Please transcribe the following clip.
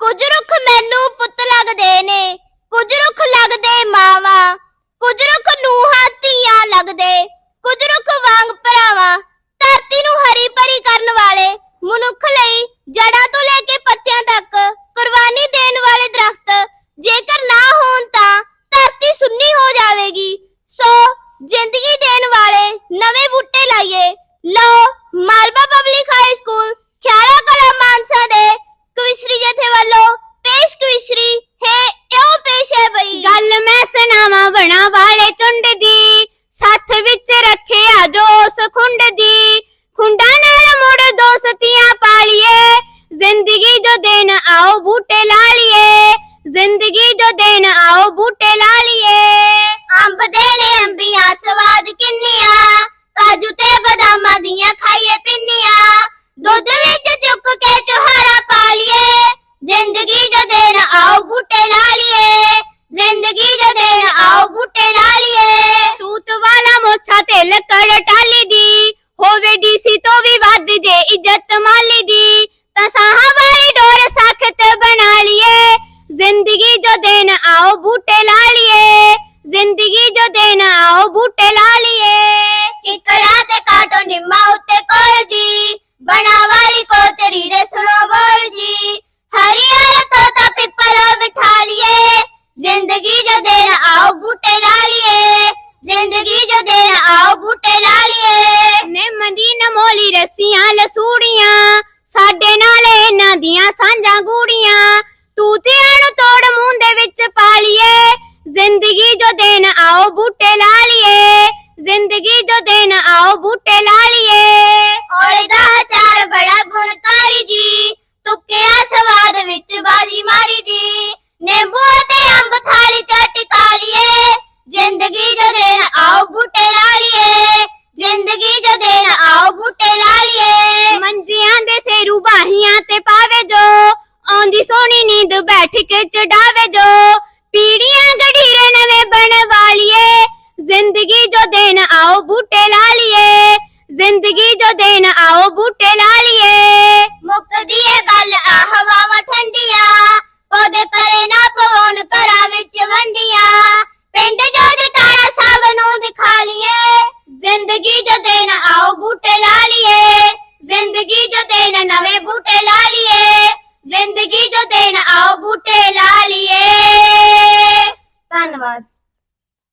ਕੁਝ ਰੁੱਖ ਮੈਨੂੰ ਪੁੱਤ ਲੱਗਦੇ ਨੇ, ਕੁਝ ਰੁੱਖ ਲੱਗਦੇ ਮਾਵਾਂ, ਕੁਝ ਰੁੱਖ ਨੂੰਹਾਂ ਧੀਆਂ ਲੱਗਦੇ, ਕੁਝ ਰੁੱਖ ਵਾਂਗ ਭਰਾਵਾਂ, ਧਰਤੀ ਨੂੰ ਹਰੀ ਭਰੀ ਕਰਨ ਵਾਲੇ ਮਨੁੱਖ ਲਈ ਜੜਾਂ ਤੋਂ ਲੈ ਕੇ ਪੱਤਿਆਂ ਤੱਕ ਕੁਰਬਾਨੀ ਦੇਣ ਵਾਲੇ ਦਰਖਤ ਜੇਕਰ ਨਾ ਹੋਣ ਤਾਂ ਧਰਤੀ ਸੁੰਨੀ ਹੋ ਜਾਵੇਗੀ। ਸੋ ਜ਼ਿੰਦਗੀ ਜ਼ਿੰਦਗੀ ਜੋ ਦੇਣ ਆਓ ਬੂਟੇ ਲਾ ਲਈਏ। ਅੰਬ ਦੇ ਨੇ ਅੰਬੀਆਂ ਸਵਾਦ ਕਿੰਨੀਆਂ? ਕਾਜੂ ਤੇ ਬਦਾਮਾਂ ਦੀਆਂ ਖਾਈਏ ਪਿੰਨੀਆਂ। ਦੁੱਧ ਵਿੱਚ ਚੁੱਕ ਕੇ ਚੁਹਾਰਾ ਪਾ ਲਈਏ। ਜ਼ਿੰਦਗੀ ਜੋ ਦੇਣ ਆਓ ਬੂਟੇ ਲਾ ਲਈਏ। ਜ਼ਿੰਦਗੀ ਜੋ ਦੇਣ ਆਓ ਬੂਟੇ ਲਾ ਲਈਏ। ਤੂਤ ਵਾਲਾ ਮੋਛਾ ਤੇ ਲੱਕੜ ਟਾਲੀ ਦੀ। ਹੋਵੇ ਡੀਸੀ ਤੋਂ ਵੀ ਵੱਧ ਜੇ ਇੱਜ਼ਤ ਮਾਲੀ ਦੀ। ਤਾਂ ਸਾਹਾਂ ਵਾਲੀ ਰੱਸੀਆਂ ਲਸੂੜੀਆਂ ਸਾਡੇ ਨਾਲ ਇਹਨਾਂ ਦੀਆਂ ਸਾਂਝਾਂ ਗੂੜੀਆਂ। ਤੂੰ ਤੇ ਬੈਠ ਕੇ ਚੜਾਵੇ ਜੋ ਦੇਣ ਆਓ ਬੂਟੇ ਲਾ ਲਈਏ। ਧੰਨਵਾਦ।